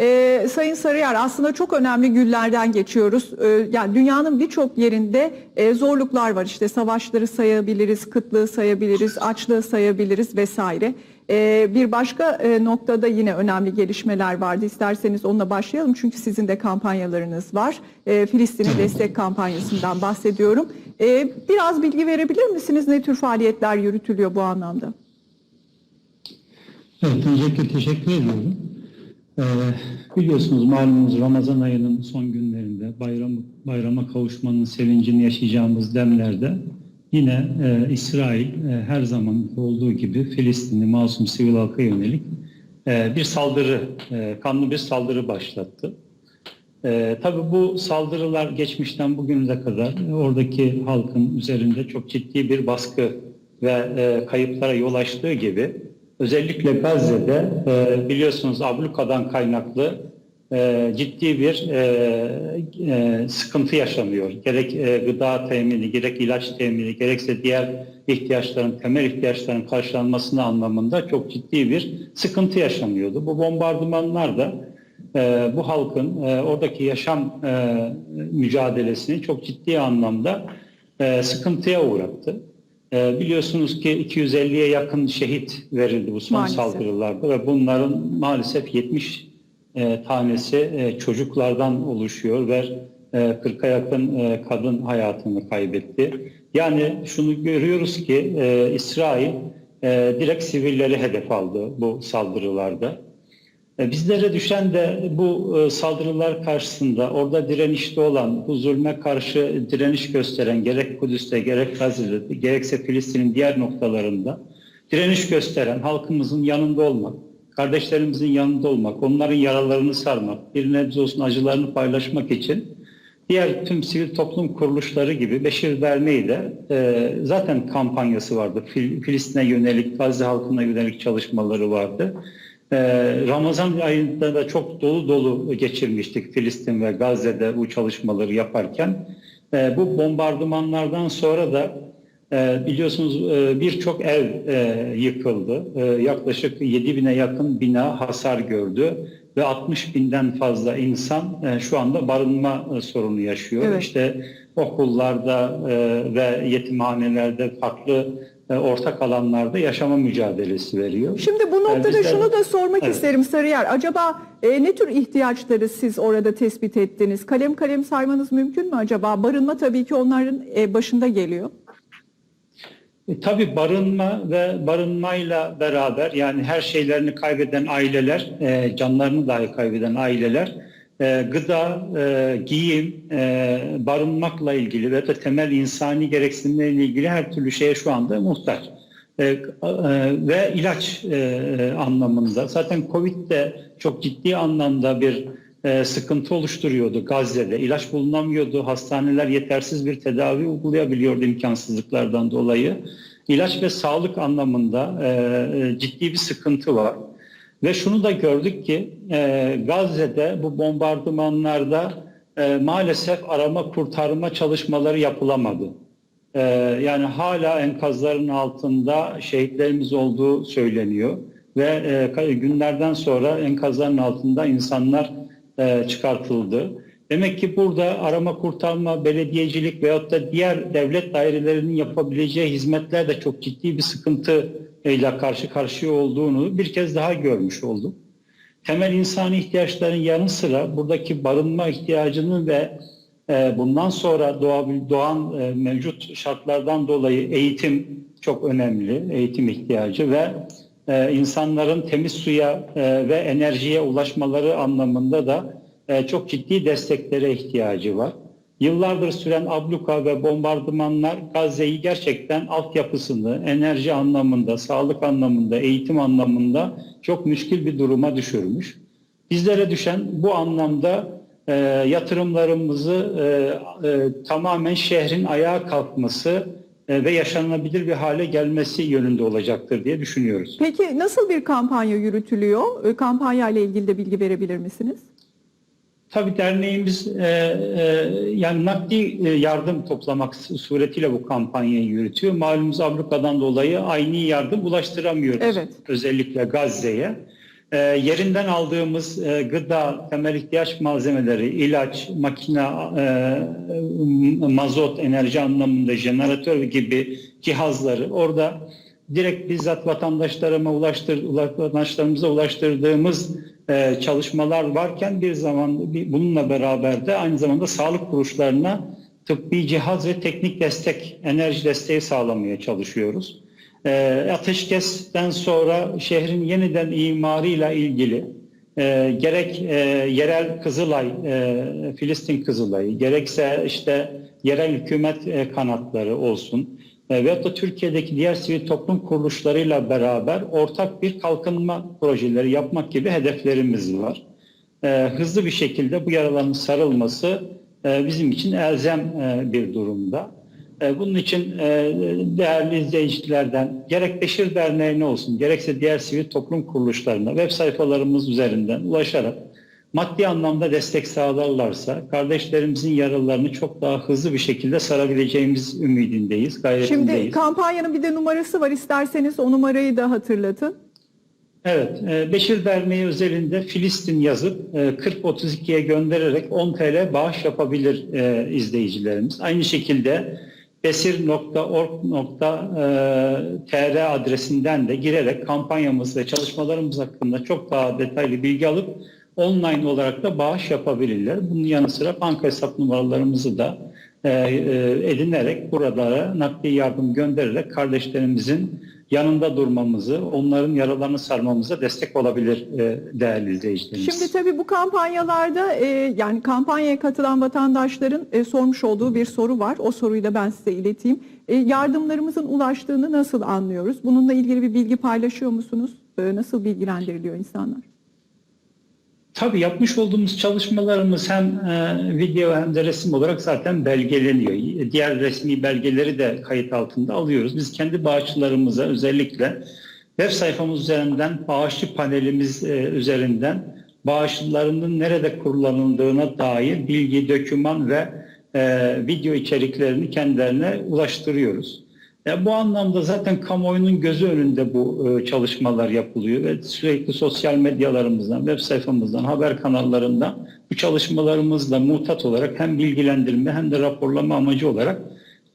Ee, Sayın Sarıyer aslında çok önemli günlerden geçiyoruz. Ee, yani dünyanın birçok yerinde e, zorluklar var. İşte savaşları sayabiliriz, kıtlığı sayabiliriz, açlığı sayabiliriz vesaire. Ee, bir başka e, noktada yine önemli gelişmeler vardı. İsterseniz onunla başlayalım çünkü sizin de kampanyalarınız var. Ee, Filistin'in destek kampanyasından bahsediyorum. Ee, biraz bilgi verebilir misiniz? Ne tür faaliyetler yürütülüyor bu anlamda? Evet, öncelikle teşekkür ediyorum. Ee, biliyorsunuz malumunuz Ramazan ayının son günlerinde bayram, bayrama kavuşmanın sevincini yaşayacağımız demlerde yine e, İsrail e, her zaman olduğu gibi Filistinli masum sivil halka yönelik e, bir saldırı, e, kanlı bir saldırı başlattı. E, tabii bu saldırılar geçmişten bugüne kadar oradaki halkın üzerinde çok ciddi bir baskı ve e, kayıplara yol açtığı gibi özellikle Gazze'de e, biliyorsunuz ablukadan kaynaklı e, ciddi bir e, e, sıkıntı yaşanıyor. Gerek e, gıda temini, gerek ilaç temini, gerekse diğer ihtiyaçların, temel ihtiyaçların karşılanmasını anlamında çok ciddi bir sıkıntı yaşanıyordu. Bu bombardımanlar da e, bu halkın e, oradaki yaşam e, mücadelesini çok ciddi anlamda e, sıkıntıya uğrattı. E, biliyorsunuz ki 250'ye yakın şehit verildi bu son Maalesef. saldırılarda ve bunların maalesef 70 e, tanesi e, çocuklardan oluşuyor ve e, 40'a yakın e, kadın hayatını kaybetti. Yani şunu görüyoruz ki e, İsrail e, direkt sivilleri hedef aldı bu saldırılarda. E, Bizlere düşen de bu e, saldırılar karşısında orada direnişte olan, bu zulme karşı direniş gösteren gerek Kudüs'te gerek Gazze'de gerekse Filistin'in diğer noktalarında direniş gösteren halkımızın yanında olmak, kardeşlerimizin yanında olmak, onların yaralarını sarmak, bir nebze olsun acılarını paylaşmak için diğer tüm sivil toplum kuruluşları gibi Beşir Derneği de e, zaten kampanyası vardı. Fil- Filistin'e yönelik, Gazze halkına yönelik çalışmaları vardı. Ee, Ramazan ayında da çok dolu dolu geçirmiştik Filistin ve Gazze'de bu çalışmaları yaparken. Ee, bu bombardımanlardan sonra da e, biliyorsunuz e, birçok ev e, yıkıldı. Yaklaşık 7 bine yakın bina hasar gördü ve 60 binden fazla insan şu anda barınma sorunu yaşıyor. Evet. İşte okullarda ve yetimhanelerde farklı ortak alanlarda yaşama mücadelesi veriyor. Şimdi bu noktada bizler- şunu da sormak Evet. isterim Sarıyer. Acaba e, ne tür ihtiyaçları siz orada tespit ettiniz? Kalem kalem saymanız mümkün mü acaba? Barınma tabii ki onların e, başında geliyor. E, tabii barınma ve barınmayla beraber yani her şeylerini kaybeden aileler, e, canlarını dahi kaybeden aileler, e, gıda, e, giyim, e, barınmakla ilgili ve de temel insani gereksinimlerle ilgili her türlü şeye şu anda muhtaç. E, e, ve ilaç e, e, anlamında. Zaten Covid de çok ciddi anlamda bir e, sıkıntı oluşturuyordu Gazze'de. İlaç bulunamıyordu. Hastaneler yetersiz bir tedavi uygulayabiliyordu imkansızlıklardan dolayı. İlaç ve sağlık anlamında e, e, ciddi bir sıkıntı var. Ve şunu da gördük ki e, Gazze'de bu bombardımanlarda e, maalesef arama kurtarma çalışmaları yapılamadı. E, yani hala enkazların altında şehitlerimiz olduğu söyleniyor ve e, günlerden sonra enkazların altında insanlar e, çıkartıldı. Demek ki burada arama kurtarma, belediyecilik veyahut da diğer devlet dairelerinin yapabileceği hizmetler de çok ciddi bir sıkıntı ile karşı karşıya olduğunu bir kez daha görmüş olduk. Temel insani ihtiyaçların yanı sıra buradaki barınma ihtiyacını ve e, bundan sonra doğabil- doğan e, mevcut şartlardan dolayı eğitim çok önemli, eğitim ihtiyacı ve e, insanların temiz suya ve enerjiye ulaşmaları anlamında da çok ciddi desteklere ihtiyacı var. Yıllardır süren abluka ve bombardımanlar Gazze'yi gerçekten altyapısını enerji anlamında, sağlık anlamında, eğitim anlamında çok müşkil bir duruma düşürmüş. Bizlere düşen bu anlamda e, yatırımlarımızı e, e, tamamen şehrin ayağa kalkması e, ve yaşanabilir bir hale gelmesi yönünde olacaktır diye düşünüyoruz. Peki nasıl bir kampanya yürütülüyor? E, Kampanya ile ilgili de bilgi verebilir misiniz? Tabii derneğimiz e, e, yani nakdi e, yardım toplamak suretiyle bu kampanyayı yürütüyor. Malumunuz ablukadan dolayı aynı yardım ulaştıramıyoruz. Evet. Özellikle Gazze'ye. e, yerinden aldığımız e, gıda, temel ihtiyaç malzemeleri, ilaç, makina, e, mazot, enerji anlamında jeneratör gibi cihazları orada direkt bizzat vatandaşlarıma ulaştır, vatandaşlarımıza ulaştırdığımız e, çalışmalar varken bir zaman bir- bununla beraber de aynı zamanda sağlık kuruluşlarına tıbbi cihaz ve teknik destek, enerji desteği sağlamaya çalışıyoruz. E, ateşkesten sonra şehrin yeniden imarıyla ilgili e, gerek e, yerel Kızılay, e, Filistin Kızılayı, gerekse işte yerel hükümet e, kanatları olsun e, veyahut da Türkiye'deki diğer sivil toplum kuruluşlarıyla beraber ortak bir kalkınma projeleri yapmak gibi hedeflerimiz var. E, hızlı bir şekilde bu yaraların sarılması e, bizim için elzem e, bir durumda. E, Bunun için e, değerli izleyicilerden gerek Beşir Derneği'ne olsun gerekse diğer sivil toplum kuruluşlarına web sayfalarımız üzerinden ulaşarak maddi anlamda destek sağlarlarsa kardeşlerimizin yaralarını çok daha hızlı bir şekilde sarabileceğimiz ümidindeyiz, Şimdi gayretindeyiz. kampanyanın bir de numarası var. İsterseniz o numarayı da hatırlatın. Evet, e, Beşir Derneği özelinde Filistin yazıp e, 4032'ye göndererek 10 TL bağış yapabilir e, izleyicilerimiz. Aynı şekilde besir.org.tr adresinden de girerek kampanyamız ve çalışmalarımız hakkında çok daha detaylı bilgi alıp online olarak da bağış yapabilirler. Bunun yanı sıra banka hesap numaralarımızı da e, e, edinerek buralara nakdi yardım göndererek kardeşlerimizin yanında durmamızı, onların yaralarını sarmamıza destek olabilir e, değerli izleyicilerimiz. Şimdi tabii bu kampanyalarda e, yani kampanyaya katılan vatandaşların e, sormuş olduğu bir soru var. O soruyu da ben size ileteyim. E, yardımlarımızın ulaştığını nasıl anlıyoruz? Bununla ilgili bir bilgi paylaşıyor musunuz? E, nasıl bilgilendiriliyor insanlar? Tabii yapmış olduğumuz çalışmalarımız hem e, video hem de resim olarak zaten belgeleniyor. Diğer resmi belgeleri de kayıt altında alıyoruz. Biz kendi bağışçılarımıza özellikle web sayfamız üzerinden bağışçı panelimiz e, üzerinden bağışlarının nerede kullanıldığına dair bilgi, doküman ve e, video içeriklerini kendilerine ulaştırıyoruz. Ya bu anlamda zaten kamuoyunun gözü önünde bu e, çalışmalar yapılıyor ve sürekli sosyal medyalarımızdan, web sayfamızdan, haber kanallarından bu çalışmalarımızla mutat olarak hem bilgilendirme hem de raporlama amacı olarak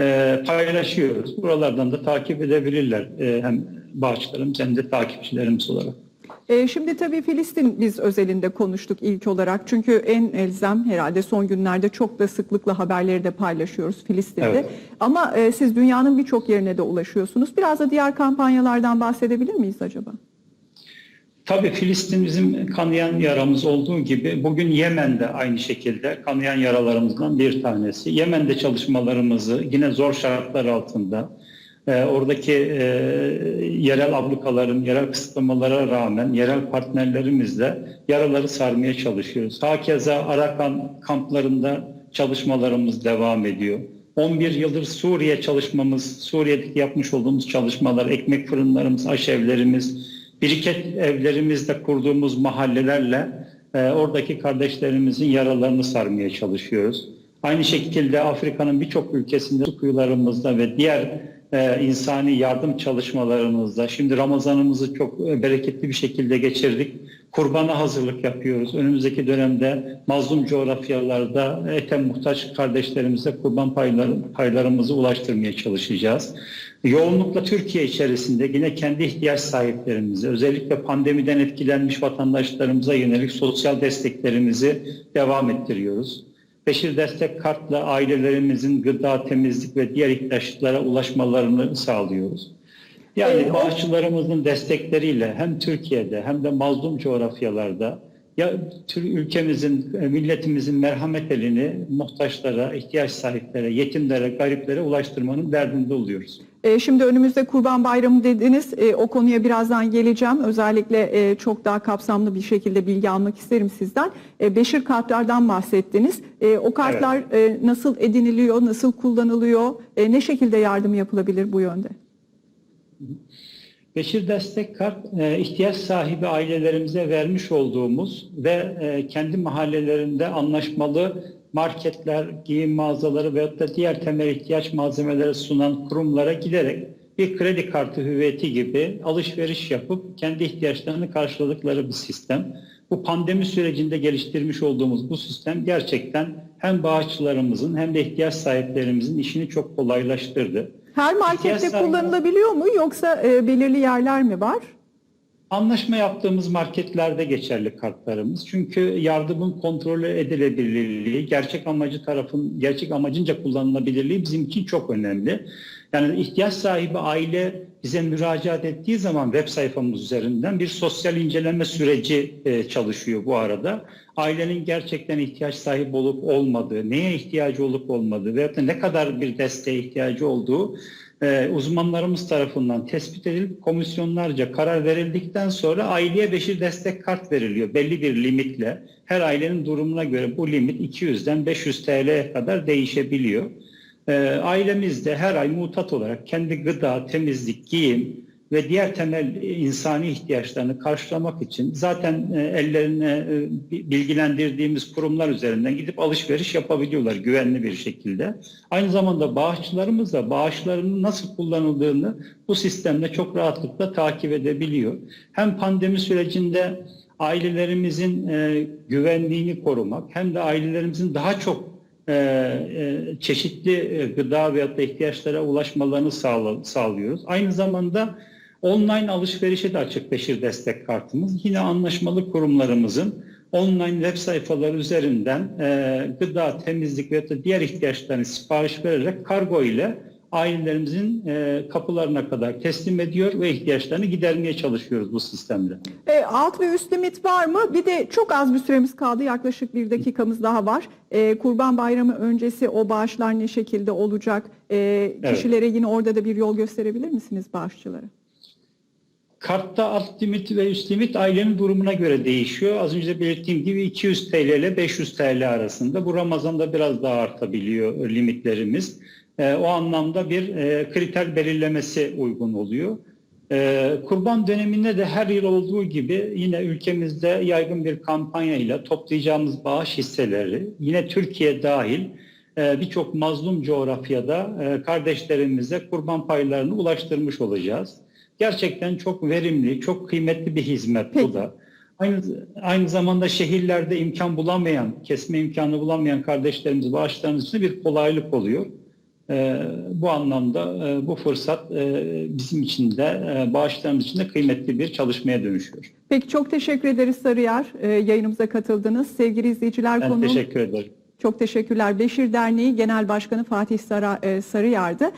e, paylaşıyoruz. Buralardan da takip edebilirler e, hem bağışlarımız hem de takipçilerimiz olarak. E, şimdi tabii Filistin biz özelinde konuştuk ilk olarak. Çünkü en elzem herhalde son günlerde çok da sıklıkla haberleri de paylaşıyoruz Filistin'de. Evet. Ama e, siz dünyanın birçok yerine de ulaşıyorsunuz. Biraz da diğer kampanyalardan bahsedebilir miyiz acaba? Tabii Filistin bizim kanayan yaramız olduğu gibi bugün Yemen'de aynı şekilde kanayan yaralarımızdan bir tanesi. Yemen'de çalışmalarımızı yine zor şartlar altında e, oradaki e, yerel ablukaların, yerel kısıtlamalara rağmen yerel partnerlerimizle yaraları sarmaya çalışıyoruz. Hakeza Arakan kamplarında çalışmalarımız devam ediyor. 11 yıldır Suriye çalışmamız, Suriye'deki yapmış olduğumuz çalışmalar, ekmek fırınlarımız, aşevlerimiz, biriket evlerimizde kurduğumuz mahallelerle e, oradaki kardeşlerimizin yaralarını sarmaya çalışıyoruz. Aynı şekilde Afrika'nın birçok ülkesinde su kuyularımızda ve diğer e, insani yardım çalışmalarımızda şimdi Ramazanımızı çok e, bereketli bir şekilde geçirdik. Kurbana hazırlık yapıyoruz. Önümüzdeki dönemde mazlum coğrafyalarda ete muhtaç kardeşlerimize kurban payları, paylarımızı ulaştırmaya çalışacağız. Yoğunlukla Türkiye içerisinde yine kendi ihtiyaç sahiplerimize, özellikle pandemiden etkilenmiş vatandaşlarımıza yönelik sosyal desteklerimizi devam ettiriyoruz. Beşir Destek Kart'la ailelerimizin gıda, temizlik ve diğer ihtiyaçlara ulaşmalarını sağlıyoruz. Yani o- bağışçılarımızın destekleriyle hem Türkiye'de hem de mazlum coğrafyalarda ya ülkemizin, e, milletimizin merhamet elini muhtaçlara, ihtiyaç sahiplere, yetimlere, gariplere ulaştırmanın derdinde oluyoruz. E, Şimdi önümüzde Kurban Bayramı dediniz. E, O konuya birazdan geleceğim. Özellikle çok daha kapsamlı bir şekilde bilgi almak isterim sizden. Beşir kartlardan bahsettiniz. O kartlar e, nasıl ediniliyor, nasıl kullanılıyor, ne şekilde yardım yapılabilir bu yönde? Beşir Destek Kart e, ihtiyaç sahibi ailelerimize vermiş olduğumuz ve e, kendi mahallelerinde anlaşmalı marketler, giyim mağazaları veyahut da diğer temel ihtiyaç malzemeleri sunan kurumlara giderek bir kredi kartı hüviyeti gibi alışveriş yapıp kendi ihtiyaçlarını karşıladıkları bir sistem. Bu pandemi sürecinde geliştirmiş olduğumuz bu sistem gerçekten hem bağışçılarımızın hem de ihtiyaç sahiplerimizin işini çok kolaylaştırdı. Her markette sahibi- kullanılabiliyor mu yoksa e, belirli yerler mi var? Anlaşma yaptığımız marketlerde geçerli kartlarımız. Çünkü yardımın kontrol edilebilirliği, gerçek amacı tarafın gerçek amacınca kullanılabilirliği bizim için çok önemli. Yani ihtiyaç sahibi aile bize müracaat ettiği zaman web sayfamız üzerinden bir sosyal inceleme süreci e, çalışıyor bu arada. Ailenin gerçekten ihtiyaç sahibi olup olmadığı, neye ihtiyacı olup olmadığı veyahut da ne kadar bir desteğe ihtiyacı olduğu e, uzmanlarımız tarafından tespit edilip komisyonlarca karar verildikten sonra aileye beşir destek kart veriliyor belli bir limitle. Her ailenin durumuna göre bu limit 200'den 500 TL'ye kadar değişebiliyor. E, ailemiz de her ay mutat olarak kendi gıda, temizlik, giyim ve diğer temel insani ihtiyaçlarını karşılamak için zaten e, ellerine e, bilgilendirdiğimiz kurumlar üzerinden gidip alışveriş yapabiliyorlar güvenli bir şekilde. Aynı zamanda bağışçılarımız da bağışlarının nasıl kullanıldığını bu sistemde çok rahatlıkla takip edebiliyor. Hem pandemi sürecinde ailelerimizin e, güvenliğini korumak hem de ailelerimizin daha çok e, e, çeşitli e, gıda veyahut da ihtiyaçlara ulaşmalarını sağlıyoruz. Aynı zamanda online alışverişe de açık Beşir Destek Kartımız. Yine anlaşmalı kurumlarımızın online web sayfaları üzerinden e, gıda, temizlik da diğer ihtiyaçlarını sipariş vererek kargo ile ailelerimizin e, kapılarına kadar teslim ediyor ve ihtiyaçlarını gidermeye çalışıyoruz bu sistemde. E, alt ve üst limit var mı? Bir de çok az bir süremiz kaldı. Yaklaşık bir dakikamız daha var. E, Kurban Bayramı öncesi o bağışlar ne şekilde olacak? E, Evet. Kişilere yine orada da bir yol gösterebilir misiniz bağışçılara? Kartta alt limit ve üst limit ailenin durumuna göre değişiyor. Az önce belirttiğim gibi 200 TL ile 500 TL arasında. Bu Ramazan'da biraz daha artabiliyor limitlerimiz. Ee, o anlamda bir e, kriter belirlemesi uygun oluyor. Ee, kurban döneminde de her yıl olduğu gibi yine ülkemizde yaygın bir kampanyayla toplayacağımız bağış hisseleri yine Türkiye dahil e, birçok mazlum coğrafyada e, kardeşlerimize kurban paylarını ulaştırmış olacağız. Gerçekten çok verimli, çok kıymetli bir hizmet Peki. bu da. Aynı, aynı zamanda şehirlerde imkan bulamayan, kesme imkanı bulamayan kardeşlerimiz, bağışlarımız için bir kolaylık oluyor. Ee, bu anlamda e, bu fırsat e, bizim için de e, bağışlarımız için de kıymetli bir çalışmaya dönüşüyor. Peki çok teşekkür ederiz Sarıyer. E, yayınımıza katıldınız. Sevgili izleyiciler Ben konuğum teşekkür ederim. çok teşekkürler. Beşir Derneği Genel Başkanı Fatih Sara, e, Sarıyer'di.